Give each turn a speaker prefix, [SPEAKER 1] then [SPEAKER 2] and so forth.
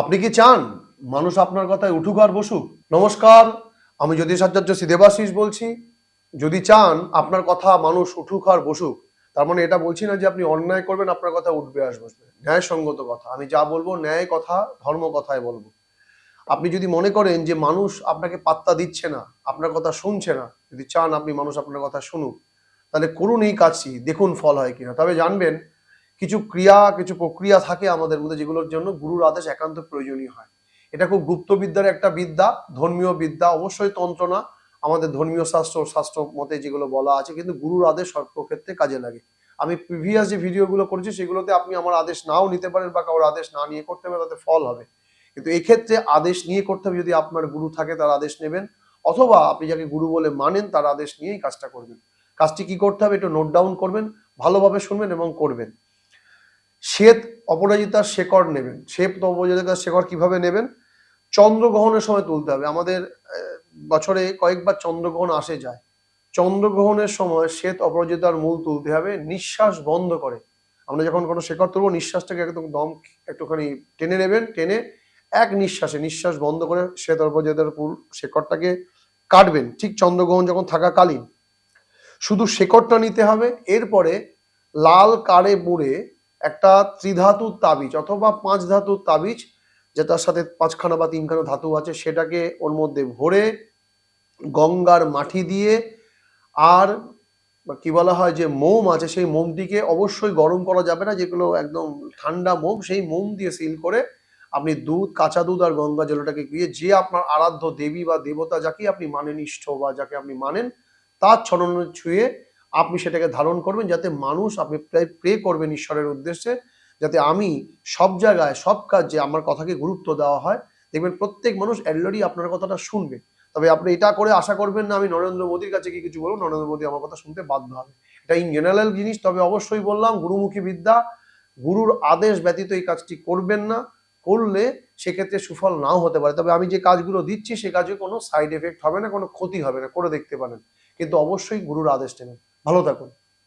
[SPEAKER 1] আপনি কি চান মানুষ আপনার কথায় উঠুক আর বসুক? নমস্কার, আমি জ্যোতিষ আচার্য শ্রী দেবাশিস বলছি। যদি চান আপনার কথা মানুষ উঠুক আর বসুক, তার মানে এটা বলছি না যে আপনি অন্যায় করবেন, আপনার কথা উঠবে আর বসবে। ন্যায়সঙ্গত কথা, আমি যা বলব ন্যায় কথা, ধর্ম কথায় বলব। আপনি যদি মনে করেন যে মানুষ আপনাকে পাত্তা দিচ্ছে না, আপনার কথা শুনছে না, যদি চান আপনি মানুষ আপনার কথা শুনুক, তাহলে করুন এই কাজটি, দেখুন ফল হয় কিনা। তবে জানবেন কিছু ক্রিয়া, কিছু প্রক্রিয়া থাকে আমাদের মধ্যে যেগুলোর জন্য গুরুর আদেশ একান্ত প্রয়োজনীয় হয়। এটা খুব গুপ্ত বিদ্যার একটা বিদ্যা, ধর্মীয় বিদ্যা, অবশ্যই তন্ত্র না আমাদের ধর্মীয় শাস্ত্র শাস্ত্র মতে যেগুলো বলা আছে, কিন্তু গুরুর আদেশ সর্বক্ষেত্রে কাজে লাগে। আমি প্রিভিয়াস যে ভিডিওগুলো করেছি, সেগুলোতে আপনি আমার আদেশ নাও নিতে পারেন বা কারোর আদেশ না নিয়ে করতে পারেন, তাতে ফল হবে। কিন্তু এক্ষেত্রে আদেশ নিয়ে করতে হবে, যদি আপনার গুরু থাকে, তার আদেশ নেবেন, অথবা আপনি যাকে গুরু বলে মানেন, তার আদেশ নিয়েই কাজটা করবেন। কাজটি কি করতে হবে, একটু নোট ডাউন করবেন, ভালোভাবে শুনবেন এবং করবেন। শ্বেত অপরাজিতার শেকড় নেবেন। শ্বেত অপরাজিতার শেকড় কীভাবে নেবেন? চন্দ্রগ্রহণের সময় তুলতে হবে। আমাদের বছরে কয়েকবার চন্দ্রগ্রহণ আসে যায়। চন্দ্রগ্রহণের সময় শ্বেত অপরাজিতার মূল তুলতে হবে। নিঃশ্বাস বন্ধ করে। আমরা যখন কোনো শেকড় তুলবো, নিঃশ্বাসটাকে একদম দম একটুখানি টেনে নেবেন, টেনে এক নিঃশ্বাসে, নিঃশ্বাস বন্ধ করে শ্বেত অপরাজিতার ফুল শেকড়টাকে কাটবেন। ঠিক চন্দ্রগ্রহণ যখন থাকাকালীন। শুধু শেকড়টা নিতে হবে। এরপরে লাল কারে মুড়ে একটা ত্রিধাতুর তাবিজ অথবা পাঁচ ধাতুর তাবিজ যেটার সাথে পাঁচখানা বা তিনখানা ধাতু আছে, সেটাকে ওর মধ্যে ভরে গঙ্গার মাটি দিয়ে আর কি বলা হয় যে মোম আছে, সেই মোমটিকে অবশ্যই গরম করা যাবে না, যেগুলো একদম ঠান্ডা মোম, সেই মোম দিয়ে সিল করে আপনি দুধ, কাঁচা দুধ আর গঙ্গা জলটাকে গিয়ে যে আপনার আরাধ্য দেবী বা দেবতা যাকে আপনি মানেন ইষ্ট বা যাকে আপনি মানেন, তার চরণে ছুঁয়ে আপনি সেটাকে ধারণ করবেন যাতে মানুষ আপনি প্রে করবেন ঈশ্বরের উদ্দেশ্যে, যাতে আমি সব জায়গায়, সব কাজে আমার কথাকে গুরুত্ব দেওয়া হয়, দেখবেন প্রত্যেক মানুষ অলরেডি আপনার কথাটা শুনবে। তবে আপনি এটা করে আশা করবেন না, আমি নরেন্দ্র মোদীর কাছে কি কিছু বলব? নরেন্দ্র মোদী আমার কথা শুনতে বাধ্য হবে। এটা ইন জেনারেল জিনিস, তবে অবশ্যই বললাম, গুরুমুখী বিদ্যা, গুরুর আদেশ ব্যতীত এই কাজটি করবেন না। করলে সেক্ষেত্রে সুফল নাও হতে পারে। তবে আমি যে কাজগুলো দিচ্ছি, সে কাজে কোনো সাইড এফেক্ট হবে না, কোনো ক্ষতি হবে না, করে দেখতে পারেন। কিন্তু অবশ্যই গুরুর আদেশ নেবেন। ভালো থাকুন।